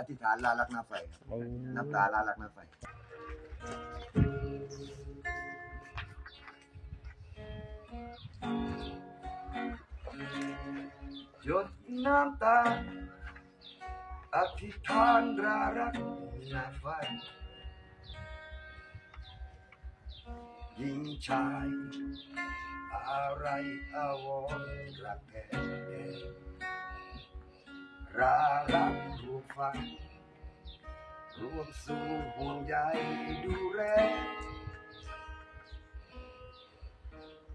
อธิษฐานลาลักหน้าไฟครับโอ้น้ำตาลาลักหน้าไฟ หยดน้ำตา อธิษฐานรารักหน้าไฟหญิงชาย อะไรอาวรณ์รักแท้ รารักรูปฟังรวมสู่ห่วงใยดูแล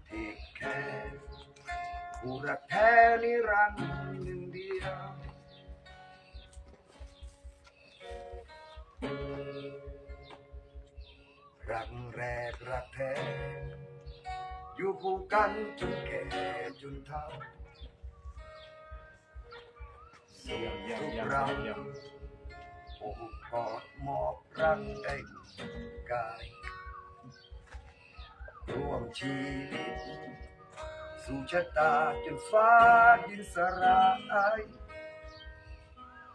เทคแคร์ผู้รักแท้นิรันดร์หนึ่งเดียวรักแรกรักแท้อยู่คู่กันจนแก่จนเฒ่า เยี่ยมเยี่ยมทุกเราเยี่ยมโอบกอดมอบรักได้กายร่วมชีวิตสู่ชะตาจนฟ้าดินสลาย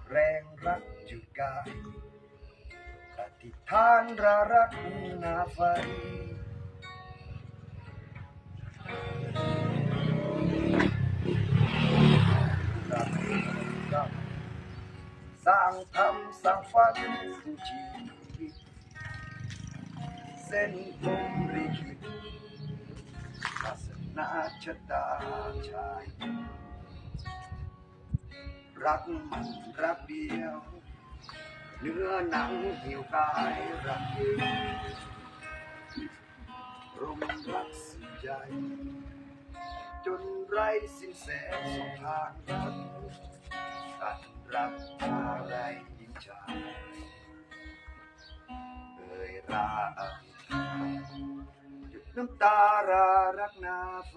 แรงรักจุดกายอธิษฐานระรักนาไฟ สร้างทำสร้างฝันสู่ชีวิต เส้นผมลิขิตศาสนาชะตาชาย รักมันรักเดียว เนื้อหนังหิวกายรักยิ่งรมรักสุดใจ จนไร้สิ้นแสงสองทางกันตัดรับาหยุดน้ำตารารักนาไฟ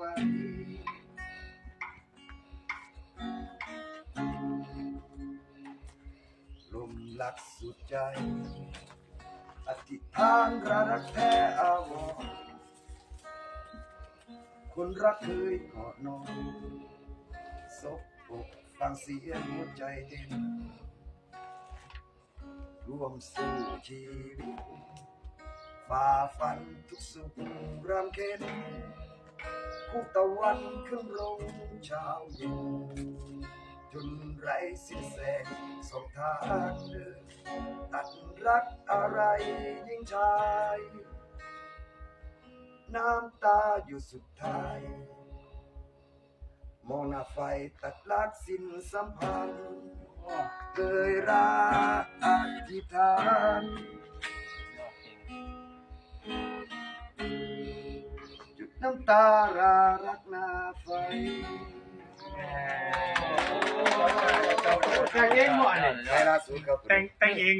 ลมลักสุดใจ อธิษฐานระรักแท้อาวรคนรักเคยกอดนอนซบอกฟังเสียงหัวใจเต้นร่วมสู้ชีวิต ฝ่าฟันทุกสุขรำเค็ญคู่ตะวันขึ้นลงเช้าเย็นจนไรสิ้นแสงสองทางเดินตัดรักอะไรยิ่งชาย น้ำตาอยู่สุดท้าย มองหน้าไฟตัดลักสิ้นสัมพันธ์เคยรักอธิษฐาน น้ำตารารักนาไฟแต่งเองหมดเลยใช่ล่าสุดกับแต่งแต่งเอง